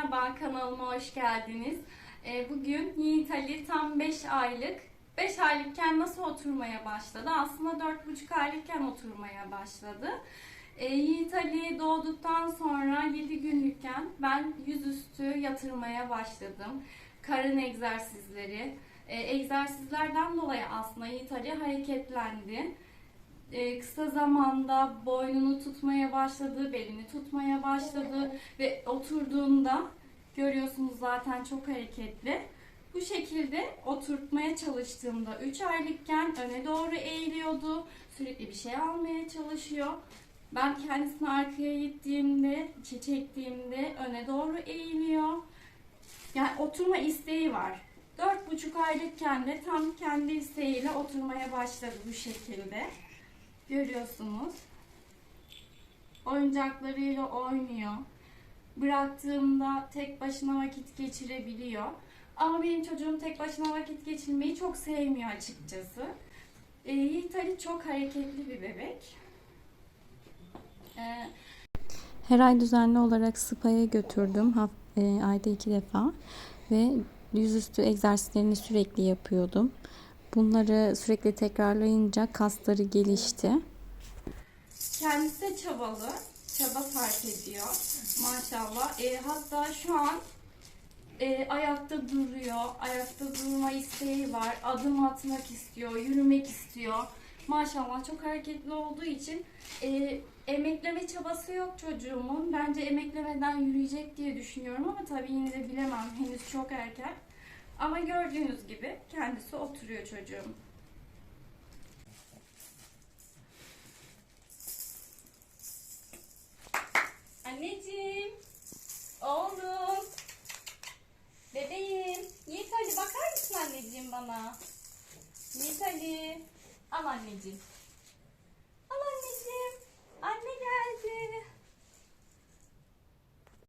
Merhaba kanalıma hoş geldiniz. Ee, Bugün Yiğit Ali tam 5 aylık. 5 aylıkken nasıl oturmaya başladı? Aslında 4,5 aylıkken oturmaya başladı. Ee, Yiğit Ali doğduktan sonra 7 günlükken ben yüzüstü yatırmaya başladım. Karın egzersizleri. Ee, Egzersizlerden dolayı aslında Yiğit Ali hareketlendi e, kısa zamanda boynunu tutmaya başladı, belini tutmaya başladı ve oturduğunda görüyorsunuz zaten çok hareketli. Bu şekilde oturtmaya çalıştığımda 3 aylıkken öne doğru eğiliyordu. Sürekli bir şey almaya çalışıyor. Ben kendisini arkaya gittiğimde, içe çektiğimde öne doğru eğiliyor. Yani oturma isteği var. 4,5 aylıkken de tam kendi isteğiyle oturmaya başladı bu şekilde. Görüyorsunuz. Oyuncaklarıyla oynuyor. Bıraktığımda tek başına vakit geçirebiliyor. Ama benim çocuğum tek başına vakit geçirmeyi çok sevmiyor açıkçası. Ee, Yiğit çok hareketli bir bebek. Ee, Her ay düzenli olarak spa'ya götürdüm. Haf- e, ayda iki defa. Ve yüzüstü egzersizlerini sürekli yapıyordum. Bunları sürekli tekrarlayınca kasları gelişti. Kendisi de çabalı, çaba sarf ediyor maşallah. E, hatta şu an e, ayakta duruyor, ayakta durma isteği var, adım atmak istiyor, yürümek istiyor. Maşallah çok hareketli olduğu için e, emekleme çabası yok çocuğumun. Bence emeklemeden yürüyecek diye düşünüyorum ama tabii yine de bilemem, henüz çok erken. Ama gördüğünüz gibi kendisi oturuyor çocuğum. Anneciğim. Oğlum. Bebeğim. Yiğit Ali bakar mısın anneciğim bana? Yiğit Ali. Al anneciğim.